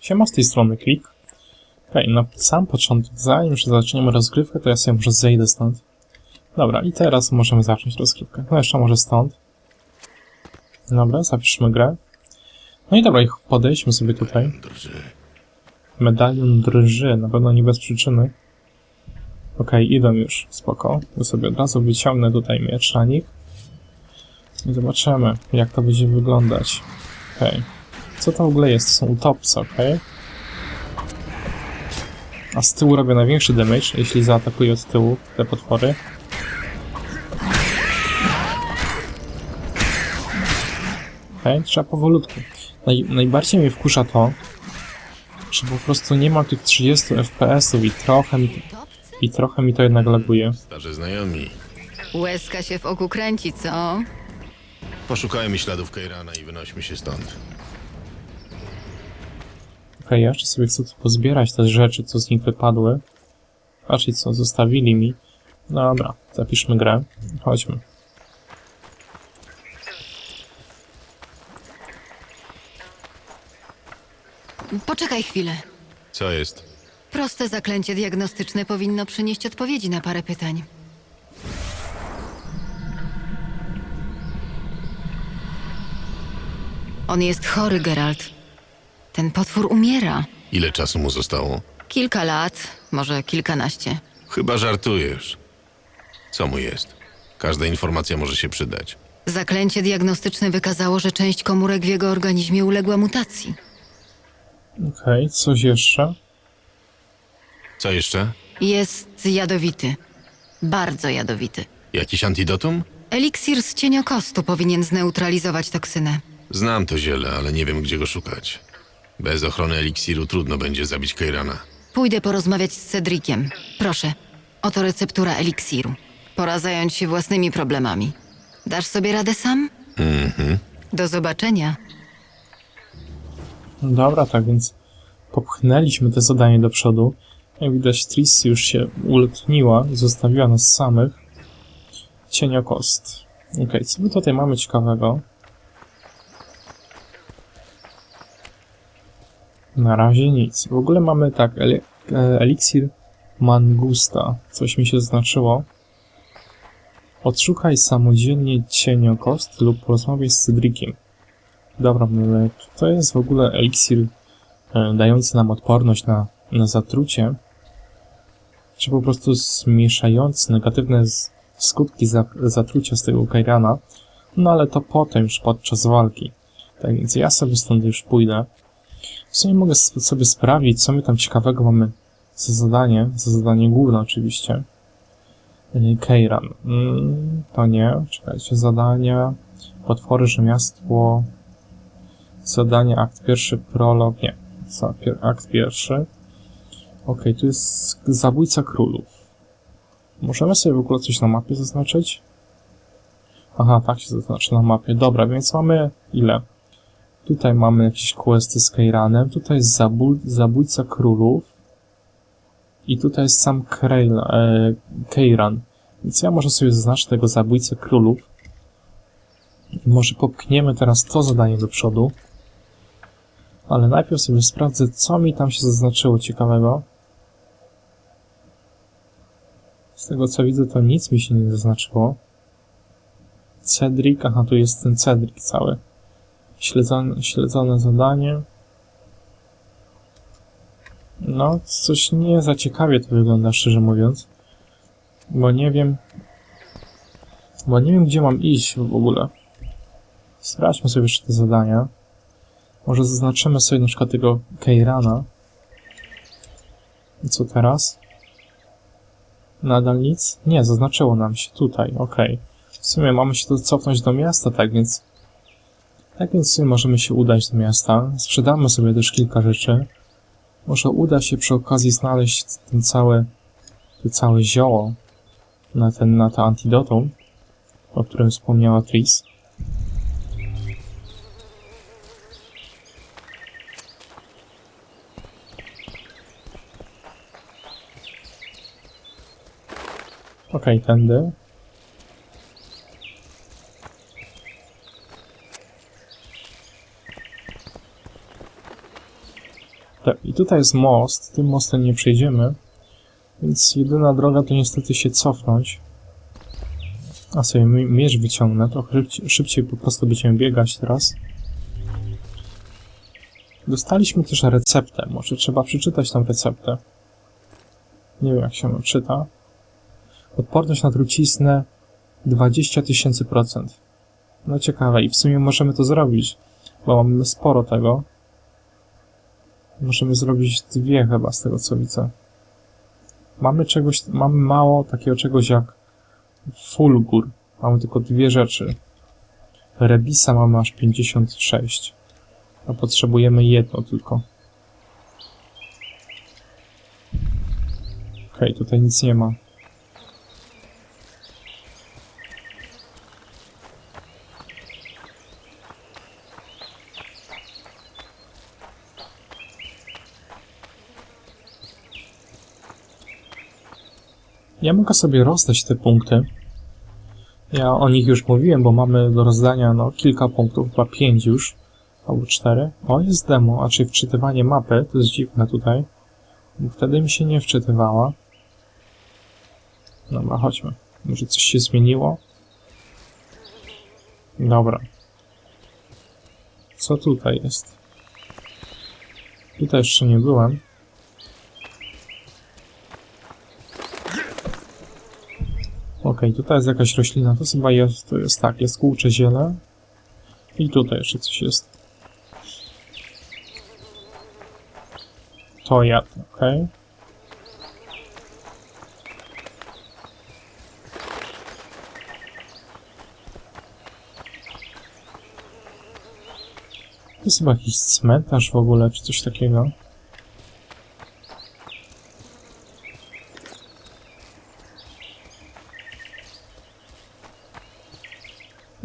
Siema z tej strony Klik. Okej, na sam początek, zanim już zaczniemy rozgrywkę, to ja sobie może zejdę stąd. Dobra, i teraz możemy zacząć rozgrywkę. No jeszcze może stąd. Dobra, zapiszmy grę. No i dobra, podejdźmy sobie tutaj. Medalion drży, na pewno nie bez przyczyny. Okej, idę już, spoko. Ja sobie od razu wyciągnę tutaj miecz na nich. I zobaczymy, jak to będzie wyglądać. Okej. Co to w ogóle jest? To są utopsy, okej? A z tyłu robię największy damage, jeśli zaatakuję od tyłu te potwory. Okej, trzeba powolutku. Naj, najbardziej mnie wkurza to, że po prostu nie mam tych 30 FPS-ów i trochę mi, i trochę mi to jednak laguje. Starzy znajomi. Łezka się w oku kręci, co? Poszukajmy śladów Keirana i wynośmy się stąd. Okej, ja jeszcze sobie chcę tu pozbierać te rzeczy, co z nich wypadły. Raczej co zostawili mi. Dobra, zapiszmy grę. Chodźmy. Poczekaj chwilę. Co jest? Proste zaklęcie diagnostyczne powinno przynieść odpowiedzi na parę pytań. On jest chory, Geralt. Ten potwór umiera. Ile czasu mu zostało? Kilka lat, może kilkanaście. Chyba żartujesz. Co mu jest? Każda informacja może się przydać. Zaklęcie diagnostyczne wykazało, że część komórek w jego organizmie uległa mutacji. Okej, coś jeszcze? Co jeszcze? Jest jadowity. Bardzo jadowity. Jakiś antidotum? Eliksir z cieniokostu powinien zneutralizować toksynę. Znam to ziele, ale nie wiem, gdzie go szukać. Bez ochrony eliksiru trudno będzie zabić Keirana. Pójdę porozmawiać z Cedriciem. Proszę, oto receptura eliksiru. Pora zająć się własnymi problemami. Dasz sobie radę sam? Mhm. Do zobaczenia. Dobra, tak więc popchnęliśmy te zadanie do przodu. Jak widać, Tris już się ulotniła i zostawiła nas samych. Cieniokost. Okej, co my tutaj mamy ciekawego? Na razie nic. W ogóle mamy tak, ele e, eliksir Mangusta. Coś mi się zaznaczyło. Odszukaj samodzielnie cieniokost lub porozmawiaj z Cedriciem. Dobra, ale to jest w ogóle eliksir e, dający nam odporność na, na zatrucie, czy po prostu zmniejszający negatywne skutki za, zatrucia z tego Kairana, no ale to potem już podczas walki. Tak więc ja sobie stąd już pójdę. W sumie mogę sobie sprawdzić, co my tam ciekawego mamy za zadanie, za zadanie główne oczywiście. E, Keiran. Mm, to nie, czekajcie, zadania, potwory, rzemiosło, Zadanie, akt pierwszy, prolog, nie. Akt pierwszy. Okej, tu jest zabójca królów. Możemy sobie w ogóle coś na mapie zaznaczyć? Aha, tak się zaznaczy na mapie. Dobra, więc mamy ile? Tutaj mamy jakieś questy z Keiranem, tutaj jest zabój, zabójca królów i tutaj jest sam Kreil, e, Keiran. Więc ja może sobie zaznaczę tego zabójcę królów i może popchniemy teraz to zadanie do przodu. Ale najpierw sobie sprawdzę, co mi tam się zaznaczyło ciekawego. Z tego co widzę, to nic mi się nie zaznaczyło. Cedric, aha, tu jest ten Cedric cały. Śledzone, śledzone zadanie. No, coś nie za ciekawie to wygląda, szczerze mówiąc. Bo nie wiem... Bo nie wiem, gdzie mam iść w ogóle. Sprawdźmy sobie jeszcze te zadania. Może zaznaczymy sobie na przykład tego Keirana. I co teraz? Nadal nic? Nie, zaznaczyło nam się tutaj, okej. W sumie mamy się tu cofnąć do miasta, tak więc... Tak więc możemy się udać do miasta. Sprzedamy sobie też kilka rzeczy. Może uda się przy okazji znaleźć ten całe... To całe zioło na ten, na to antidotum, o którym wspomniała Tris. Okej, tędy. Tak, i tutaj jest most, tym mostem nie przejdziemy, więc jedyna droga to niestety się cofnąć. A sobie mi- miecz wyciągnę, trochę szybciej, szybciej po prostu będziemy biegać teraz. Dostaliśmy też receptę, może trzeba przeczytać tą receptę. Nie wiem jak się ją czyta. Odporność na truciznę 20 tysięcy procent. No ciekawe i w sumie możemy to zrobić, bo mamy sporo tego. Możemy zrobić dwie chyba z tego co widzę. Mamy czegoś, mamy mało takiego czegoś jak fulgur. Mamy tylko dwie rzeczy. Rebisa mamy aż 56. A potrzebujemy jedno tylko. Okej, tutaj nic nie ma. Ja mogę sobie rozdać te punkty. Ja o nich już mówiłem, bo mamy do rozdania no, kilka punktów, chyba pięć już, albo cztery. O, jest demo, a czyli wczytywanie mapy, to jest dziwne tutaj. Wtedy mi się nie wczytywała. Dobra, chodźmy. Może coś się zmieniło? Dobra. Co tutaj jest? Tutaj jeszcze nie byłem. Okej, tutaj jest jakaś roślina, to chyba jest, to jest tak, jest kółcze ziele. I tutaj jeszcze coś jest. To ja, okej. To jest chyba jakiś cmentarz w ogóle, czy coś takiego.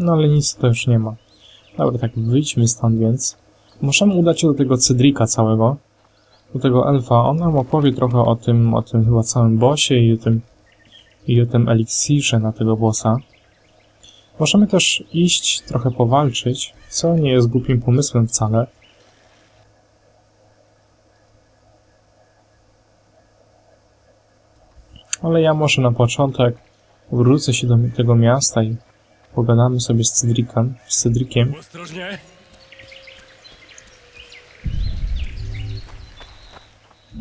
No ale nic to już nie ma. Dobra, tak wyjdźmy stąd więc. Możemy udać się do tego Cedrika całego. Do tego elfa. On nam opowie trochę o tym, o tym chyba całym bossie i o tym, i o tym eliksirze na tego bossa. Możemy też iść trochę powalczyć, co nie jest głupim pomysłem wcale. Ale ja może na początek wrócę się do tego miasta i pogadamy sobie z Cedricem, z Cedriciem. Ostrożnie!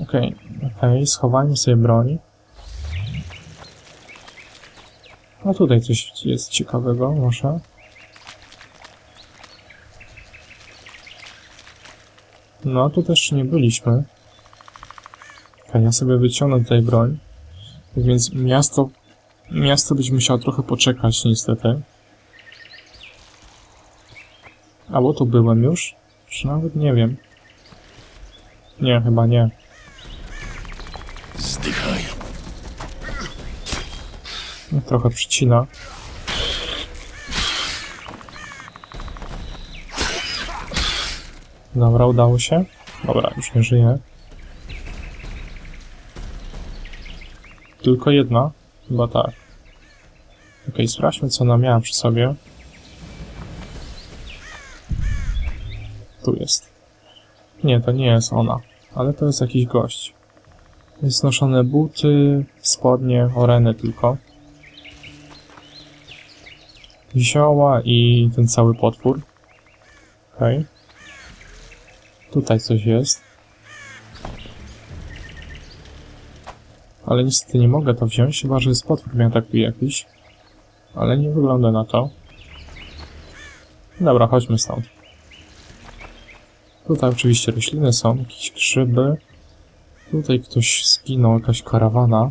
Okej, okej, schowajmy sobie broń. A tutaj coś jest ciekawego, może. No, tu też nie byliśmy. Okej, ja sobie wyciągnę tutaj broń. Więc miasto... Miasto być musiało trochę poczekać, niestety. Albo tu byłem już? Czy nawet nie wiem. Nie, chyba nie. Zdychaj. No, Trochę przycina. Dobra, udało się. Dobra, już nie żyje. Tylko jedna? Chyba tak. Okej, sprawdźmy co ona miała przy sobie. Tu jest. Nie, to nie jest ona. Ale to jest jakiś gość. Znoszone buty, spodnie, oreny tylko. Zioła i ten cały potwór. Okej. Tutaj coś jest. Ale niestety nie mogę to wziąć, chyba że jest potwór mnie atakuje jakiś. Ale nie wygląda na to. Dobra, chodźmy stąd. Tutaj oczywiście rośliny są, jakieś grzyby. Tutaj ktoś zginął, jakaś karawana.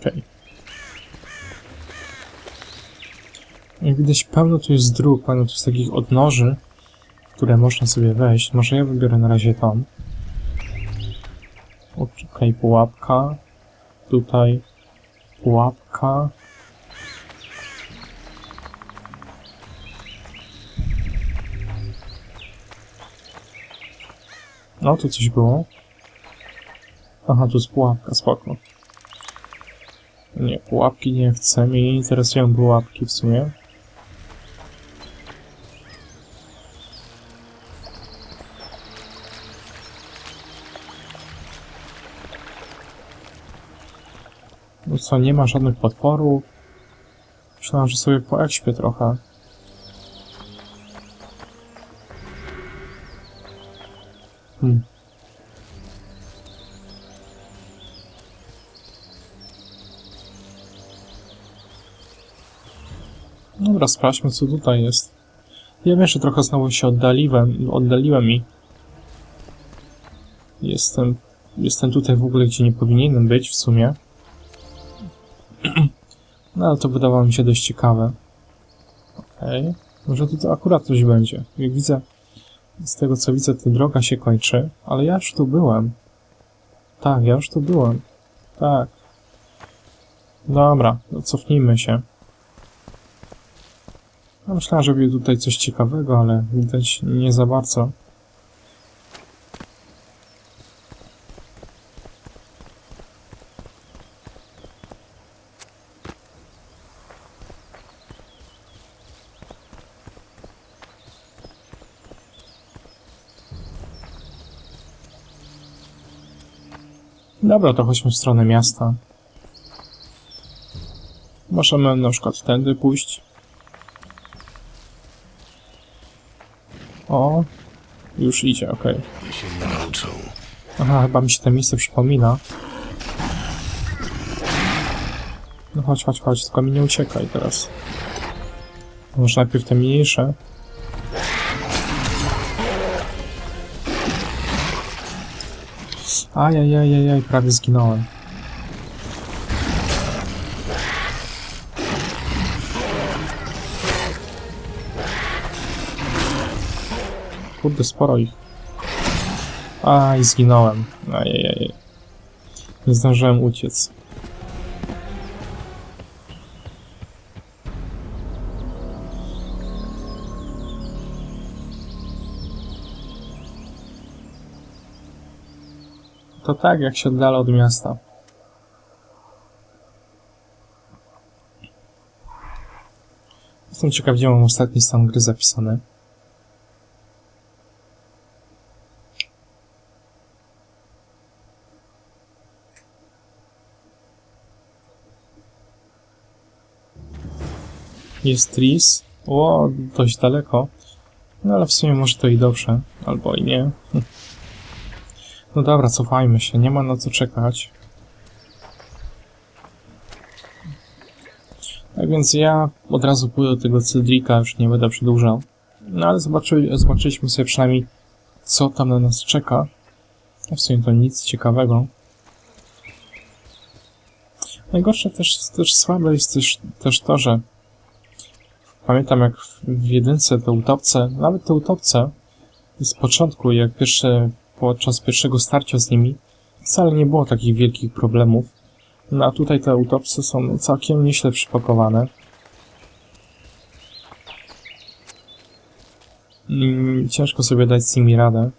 Okej. Jak widać, pełno tu jest dróg, pełno tu jest takich odnoży, w które można sobie wejść. Może ja wybiorę na razie tą. Okej, pułapka. Tutaj pułapka. No, tu coś było. Aha, tu jest pułapka, spoko. Nie, pułapki nie chcę, mnie nie interesują pułapki w sumie. No co, nie ma żadnych potworów. Przynajmniej sobie poekśpię trochę. Dobra, sprawdźmy co tutaj jest. Ja wiem, że trochę znowu się oddaliłem, oddaliłem i jestem, jestem tutaj w ogóle, gdzie nie powinienem być w sumie. No ale to wydawało mi się dość ciekawe. Okej. Może tu akurat coś będzie. Jak widzę, z tego co widzę, ta droga się kończy, ale ja już tu byłem. Tak, ja już tu byłem. Tak. Dobra, no cofnijmy się. Ja myślałem, że będzie tutaj coś ciekawego, ale widać nie za bardzo. Dobra, to chodźmy w stronę miasta. Możemy na przykład tędy pójść. O, już idzie, okej. Nie się nie nauczą. Aha, chyba mi się to miejsce przypomina. No chodź, chodź, chodź, tylko mi nie uciekaj teraz. Może najpierw te mniejsze. Ajajajajaj, prawie zginąłem. Kurde, sporo ich. Aj, zginąłem. Ajajaj. Nie zdążyłem uciec. To tak, jak się oddala od miasta. Jestem ciekaw, gdzie mam ostatni stan gry zapisany. Jest Tris. O, dość daleko. No ale w sumie może to i dobrze. Albo i nie. No dobra, cofajmy się. Nie ma na co czekać. Tak więc ja od razu pójdę do tego Cydrika, już nie będę przedłużał. No ale zobaczy, zobaczyliśmy sobie przynajmniej, co tam na nas czeka. A w sumie to nic ciekawego. Najgorsze też, też słabe jest też, też to, że Pamiętam jak w- jedynce te utopce, nawet te utopce z początku, jak pierwsze, podczas pierwszego starcia z nimi, wcale nie było takich wielkich problemów. No a tutaj te utopce są całkiem nieźle przypakowane. Mm, ciężko sobie dać z nimi radę.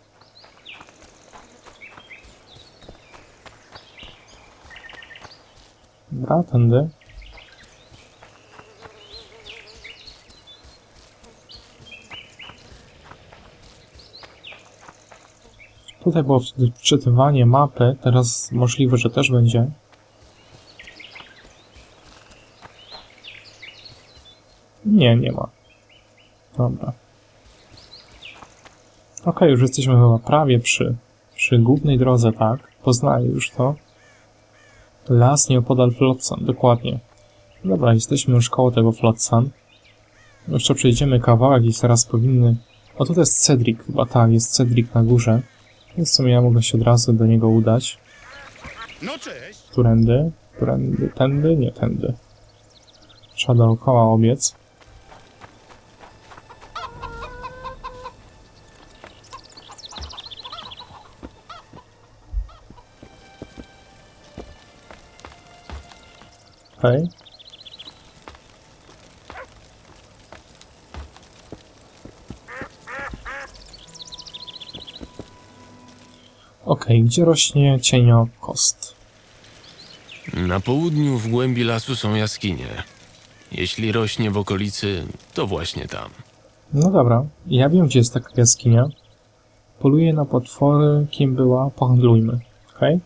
Dobra, tędy. Tutaj było wtedy wczytywanie mapy, teraz możliwe, że też będzie. Nie, nie ma. Dobra. Okej, już jesteśmy chyba prawie przy, przy głównej drodze, tak? Poznaję już to. Las nieopodal Flotsam, dokładnie. Dobra, jesteśmy już koło tego Flotsam. Jeszcze przejdziemy kawałek i zaraz powinny... O, tutaj jest Cedric, chyba tak, jest Cedric na górze. Więc w sumie ja mogę się od razu do niego udać. No cześć! Którędy? Którędy? Tędy? Nie, tędy. Trzeba dookoła obiec. Okej. Okej, gdzie rośnie cienio kost? Na południu w głębi lasu są jaskinie. Jeśli rośnie w okolicy, to właśnie tam. No dobra, ja wiem, gdzie jest taka jaskinia. Poluję na potwory, kim była, pohandlujmy. Okej?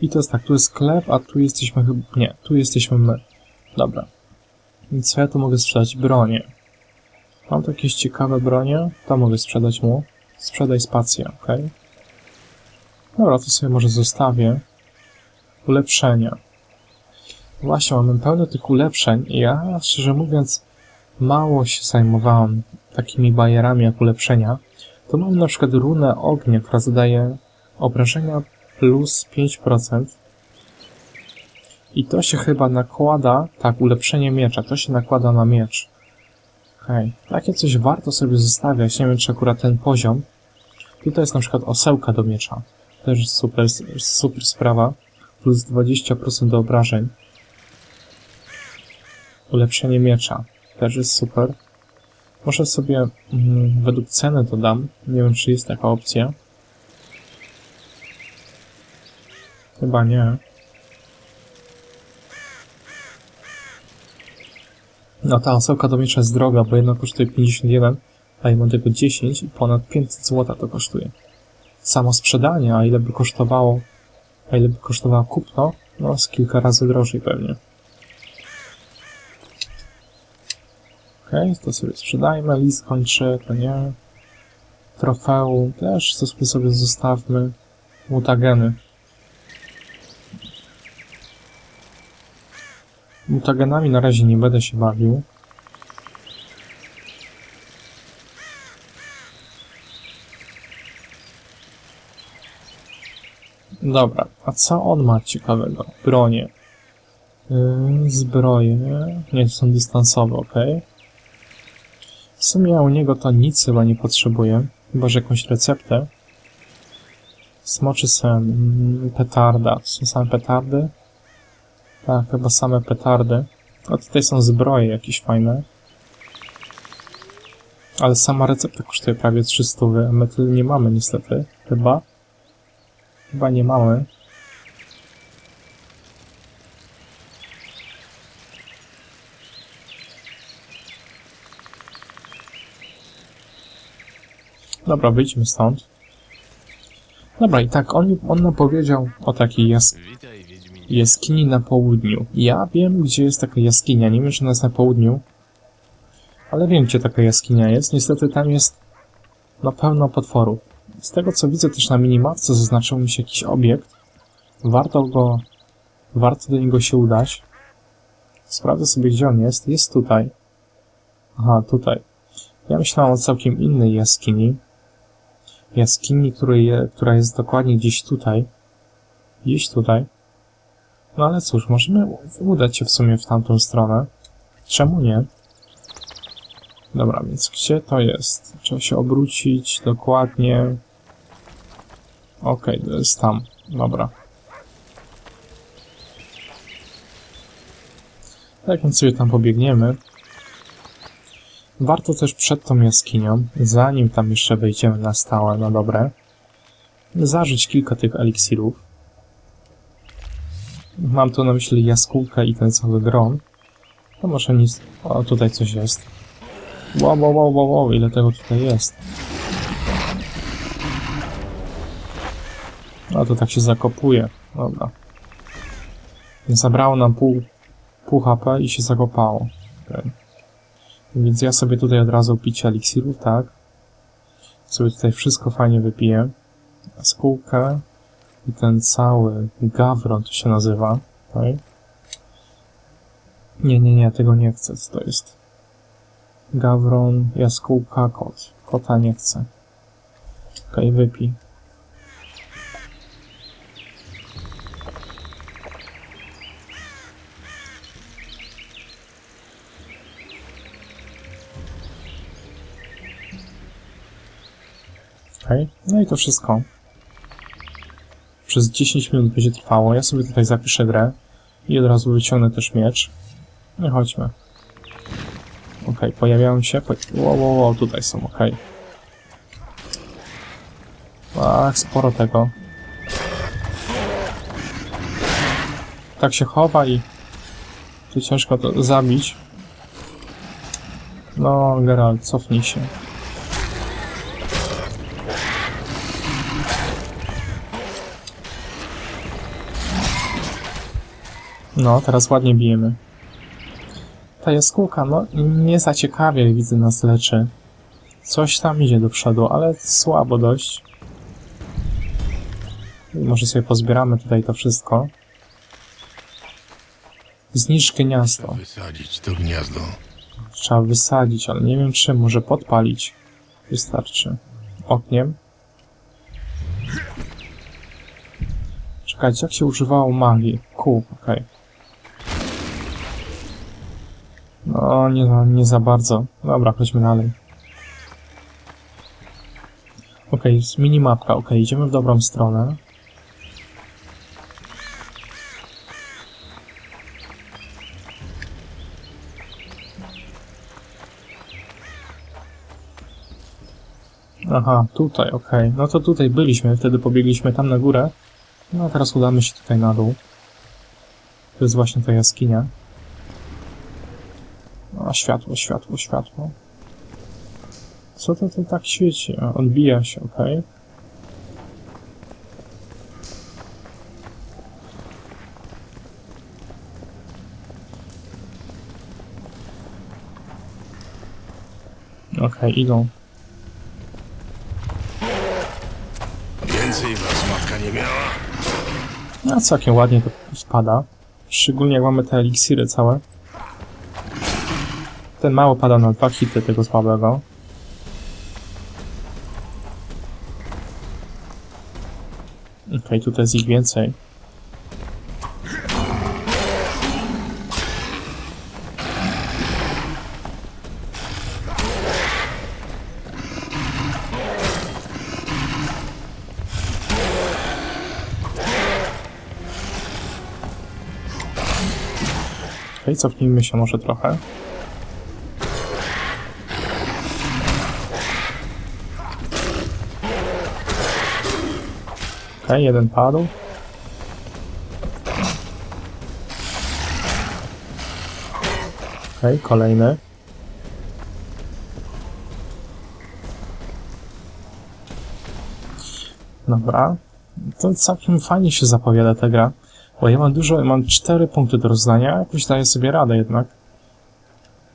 I to jest tak, tu jest sklep, a tu jesteśmy chyba... Nie, tu jesteśmy my. Dobra. Więc co ja tu mogę sprzedać? Bronie. Mam tu jakieś ciekawe bronie. To mogę sprzedać mu. Sprzedaj spację, ok? Dobra, to sobie może zostawię. Ulepszenia. Właśnie, mamy pełno tych ulepszeń i ja, szczerze mówiąc, mało się zajmowałem takimi bajerami jak ulepszenia. To mam na przykład runę ognia, która zadaje obrażenia plus 5%. I to się chyba nakłada, tak, ulepszenie miecza, to się nakłada na miecz. Okej, takie coś warto sobie zostawiać, nie wiem czy akurat ten poziom. Tutaj jest na przykład osełka do miecza. Też super, super sprawa. Plus 20% do obrażeń. Ulepszenie miecza. Też jest super. Może sobie mm, według ceny dodam. Nie wiem, czy jest taka opcja. Chyba nie. No ta osełka do miecza jest droga, bo jedna kosztuje 51, a ja mam tego 10 i ponad 500 zł to kosztuje. Samo sprzedanie, a ile by kosztowało, a ile by kosztowało kupno, no z kilka razy drożej pewnie. Okej, to sobie sprzedajmy, list kończy, to nie. Trofeum też, sobie, sobie zostawmy. Mutageny. Mutagenami na razie nie będę się bawił. Dobra, a co on ma ciekawego? Bronie. Yy, zbroje. Nie, to są dystansowe, ok. W sumie ja u niego to nic chyba nie potrzebuję. Chyba, że jakąś receptę. Smoczy sen. mm, Petarda. Są same petardy? Tak, chyba same petardy. A tutaj są zbroje jakieś fajne. Ale sama recepta kosztuje prawie 300, a my tyle nie mamy niestety. Chyba. Chyba nie mamy. Dobra, wyjdźmy stąd. Dobra, i tak, on, on nam powiedział o takiej jas jaskini na południu. Ja wiem, gdzie jest taka jaskinia. Nie wiem, czy ona jest na południu. Ale wiem, gdzie taka jaskinia jest. Niestety tam jest no pełno potworów. Z tego, co widzę też na minimapce, zaznaczył mi się jakiś obiekt. Warto go... Warto do niego się udać. Sprawdzę sobie, gdzie on jest. Jest tutaj. Aha, tutaj. Ja myślałem o całkiem innej jaskini. Jaskini, je, która jest dokładnie gdzieś tutaj. Gdzieś tutaj. No ale cóż, możemy udać się w sumie w tamtą stronę. Czemu nie? Dobra, więc gdzie to jest? Trzeba się obrócić dokładnie. Okej, to jest tam. Dobra. Tak więc sobie tam pobiegniemy. Warto też przed tą jaskinią, zanim tam jeszcze wejdziemy na stałe, na dobre, zażyć kilka tych eliksirów. Mam tu na myśli jaskółkę i ten cały gron. To może nic... O, tutaj coś jest. Wow, wow, wow, wow, wow, ile tego tutaj jest. A to tak się zakopuje. Dobra. Zabrało nam pół, pół HP i się zakopało. Okej. Więc ja sobie tutaj od razu picie eliksirów, tak? Sobie tutaj wszystko fajnie wypiję. Jaskółkę i ten cały gawron to się nazywa. Tak? Nie, nie, nie, tego nie chcę. Co to jest? Gawron, jaskółka, kot. Kota nie chcę. Okej, okay, wypij. Okej, no i to wszystko. Przez 10 minut będzie trwało. Ja sobie tutaj zapiszę grę i od razu wyciągnę też miecz. No chodźmy. Okej, pojawiają się. Po... Wow, wow, wow, tutaj są, okej. Ach, sporo tego. Tak się chowa i tu ciężko to zabić. No, Geralt, cofnij się. No, teraz ładnie bijemy. Ta jaskółka, no, nie za ciekawie widzę nas leczy. Coś tam idzie do przodu, ale słabo dość. Może sobie pozbieramy tutaj to wszystko. Zniszcz gniazdo. Wysadzić to gniazdo. Trzeba wysadzić, ale nie wiem czy, może podpalić. Wystarczy. Ogniem. Czekajcie, jak się używało magii? Kół, okej. No, nie, za- nie za bardzo. Dobra, chodźmy dalej. Okej, z minimapka, okej, idziemy w dobrą stronę. Aha, tutaj, okej. No to tutaj byliśmy, wtedy pobiegliśmy tam na górę. No a teraz udamy się tutaj na dół. To jest właśnie ta jaskinia. A światło, światło, światło. Co to tu tak świeci? A, Odbija się, okej. Okej, idą. Więcej was matka nie miała? No całkiem ładnie to spada. Szczególnie jak mamy te eliksiry całe. Ten mało pada na dwa hity tego słabego. Okej, tutaj jest ich więcej. Okej, cofnijmy się może trochę. Okej, jeden padł. Okej, kolejny. Dobra. To całkiem fajnie się zapowiada ta gra. Bo ja mam dużo, mam 4 punkty do rozdania, jakoś daję sobie radę jednak.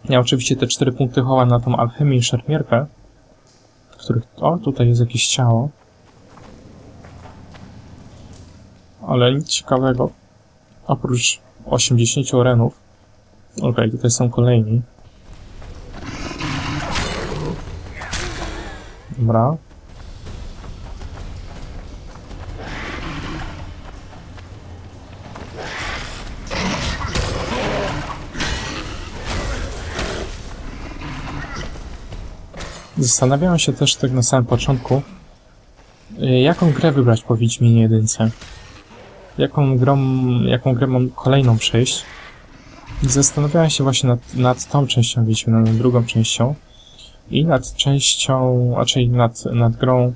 Ja oczywiście te 4 punkty chowam na tą alchemię i szermierkę, których... O, tutaj jest jakieś ciało. Ale nic ciekawego. Oprócz 80 renów. Okej, tutaj są kolejni. Dobra. Zastanawiałem się też tak na samym początku, y, jaką grę wybrać po Wiedźminie jedynce. Jaką grą, jaką grę mam kolejną przejść. I Zastanawiałem się właśnie nad, nad tą częścią Wiedźmina, nad drugą częścią. I nad częścią, raczej nad, nad grą,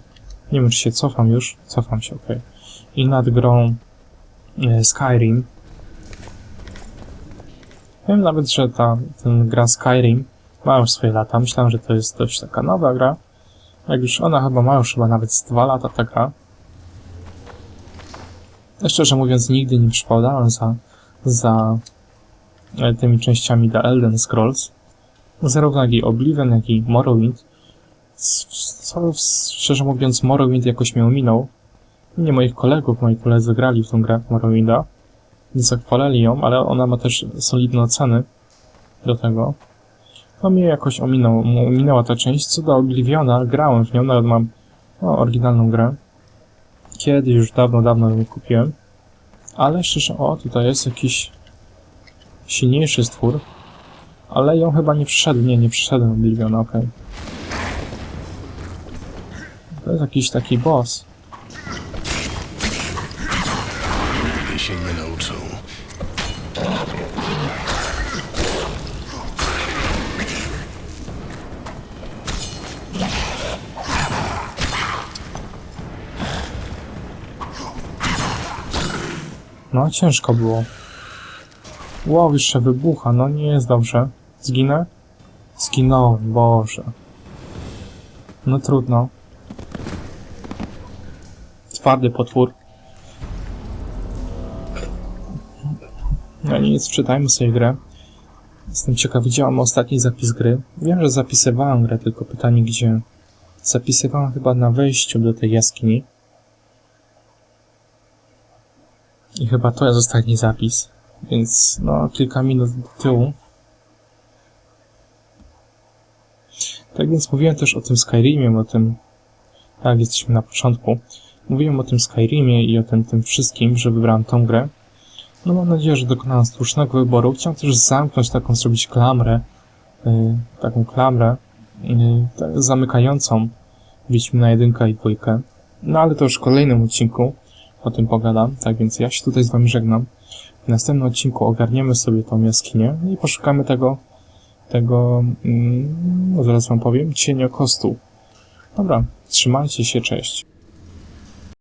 nie wiem czy się cofam już, cofam się, okej. I nad grą y, Skyrim. Wiem nawet, że ta ten gra Skyrim ma już swoje lata. Myślałem, że to jest dość taka nowa gra. Jak już ona chyba ma już chyba nawet z dwa lata ta gra. Szczerze mówiąc, nigdy nie przypadałem za, za e, tymi częściami The Elden Scrolls. Zarówno jak i Oblivion, jak i Morrowind. Co, szczerze mówiąc, Morrowind jakoś mnie ominął. Nie moich kolegów, moi koledzy grali w tą grę Morrowinda. Zachwalali ją, ale ona ma też solidne oceny do tego. No mnie jakoś ominął, ominęła ta część. Co do Obliviona, grałem w nią, nawet mam no, oryginalną grę. Kiedy już dawno, dawno ją kupiłem. Ale szczerze, o, tutaj jest jakiś silniejszy stwór. Ale ją chyba nie przyszedł, nie, nie przyszedłem Obliviona, okej. To jest jakiś taki boss. Nigdy się nie. No, ciężko było. Wow, jeszcze wybucha, no nie jest dobrze. Zginę? Zginąłem, Boże. No trudno. Twardy potwór. Nie nic, wczytajmy sobie grę. Jestem ciekaw, gdzie mam ostatni zapis gry. Wiem, że zapisywałem grę, tylko pytanie gdzie. Zapisywałem chyba na wejściu do tej jaskini. I chyba to jest ostatni zapis. Więc no, kilka minut do tyłu. Tak więc mówiłem też o tym Skyrimie, o tym... Tak, jesteśmy na początku. Mówiłem o tym Skyrimie i o tym, tym wszystkim, że wybrałem tą grę. No mam nadzieję, że dokonałem słusznego wyboru. Chciałem też zamknąć taką, zrobić klamrę, yy, taką klamrę yy, tak, zamykającą Wiedźmina i dwójkę. No ale to już w kolejnym odcinku o tym pogadam, tak więc ja się tutaj z wami żegnam. W następnym odcinku ogarniemy sobie tą jaskinię i poszukamy tego, tego, mm, no zaraz wam powiem, cieniokostu. Dobra, trzymajcie się, cześć.